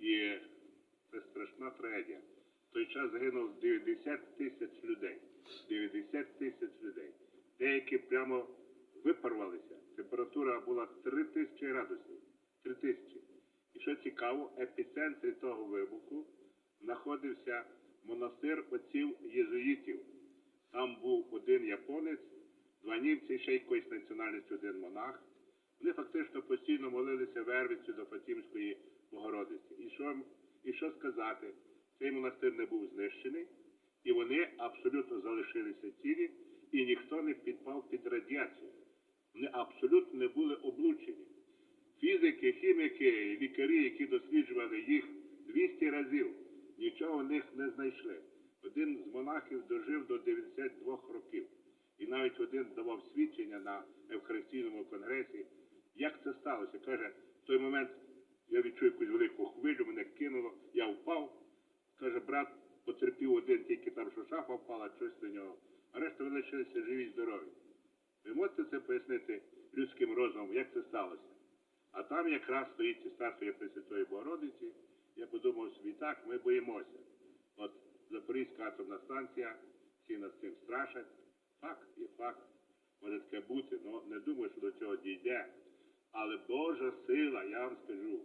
І це страшна трагедія. В той час загинуло 90 тисяч людей. 90 тисяч людей. Деякі прямо випарвалися. Температура була 3 тисячі градусів. 3 тисячі. І що цікаво, епіцентрі того вибуху знаходився монастир отців єзуїтів. Там був один японець, два німці, ще якоїсь національності один монах. Вони фактично постійно молилися вервицю до Фатімської Богородиці. І що, і що сказати? Цей монастир не був знищений, і вони абсолютно залишилися цілі, і ніхто не підпав під радіацію. Вони абсолютно не були облучені. Фізики, хіміки, лікарі, які досліджували їх 200 разів, нічого в них не знайшли. Один з монахів дожив до 92 років. І навіть один давав свідчення на Евхаристійному конгресі. Як це сталося? Каже, в той момент я відчув якусь велику хвилю, мене кинуло, я впав. Каже, брат потерпів один, тільки там, що шафа впала, щось до нього. А решта вони лишилися живі здорові. Ви можете це пояснити людським розумом, як це сталося? А там якраз стоїть ці статуя Пресвятої Богородиці. Я подумав собі, так, ми боїмося. От Запорізька атомна станція, всі нас цим страшать. Факт є факт. Може таке бути, але не думаю, що до цього дійде. Але Божа сила, я вам скажу,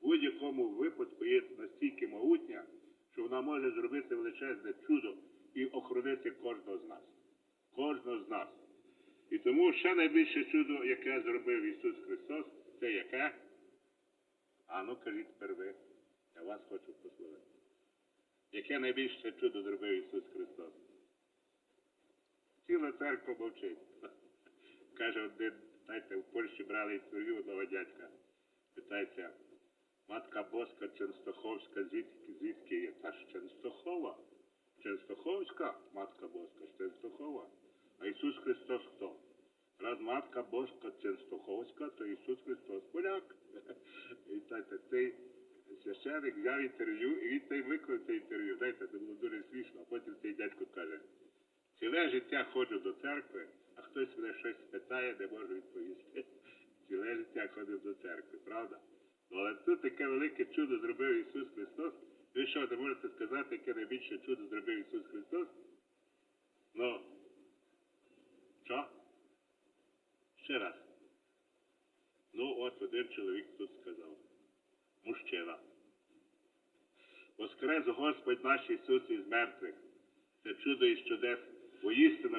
в будь-якому випадку є настільки могутня, що вона може зробити величезне чудо і охоронити кожного з нас. Кожного з нас. І тому ще найбільше чудо, яке зробив Ісус Христос, це яке? А ну кажіть тепер ви. Я вас хочу послухати. Яке найбільше чудо зробив Ісус Христос? Ціла церква мовчить. Каже один, знаєте, в Польщі брали інтерв'ю одного дядька. Питається, матка Боска Ченстоховська, звідки, звідки є? Та ж Ченстохова. Ченстоховська матка Боска, Ченстохова. А Ісус Христос хто? Раз матка Боска Ченстоховська, то Ісус Христос поляк. І знаєте, цей священик взяв інтерв'ю, і він та й виклав це інтерв'ю. Знаєте, це було дуже смішно. А потім цей дядько каже, ціле життя ходжу до церкви, хтось мене щось питає, не можу відповісти. Ціле життя ходив до церкви, правда? Ну, але тут таке велике чудо зробив Ісус Христос. Ви що, не можете сказати, яке найбільше чудо зробив Ісус Христос? Ну, що? Ще раз. Ну, от один чоловік тут сказав. Мужчина. Воскрес Господь наш Ісус із мертвих. Це чудо і чудес. Воістину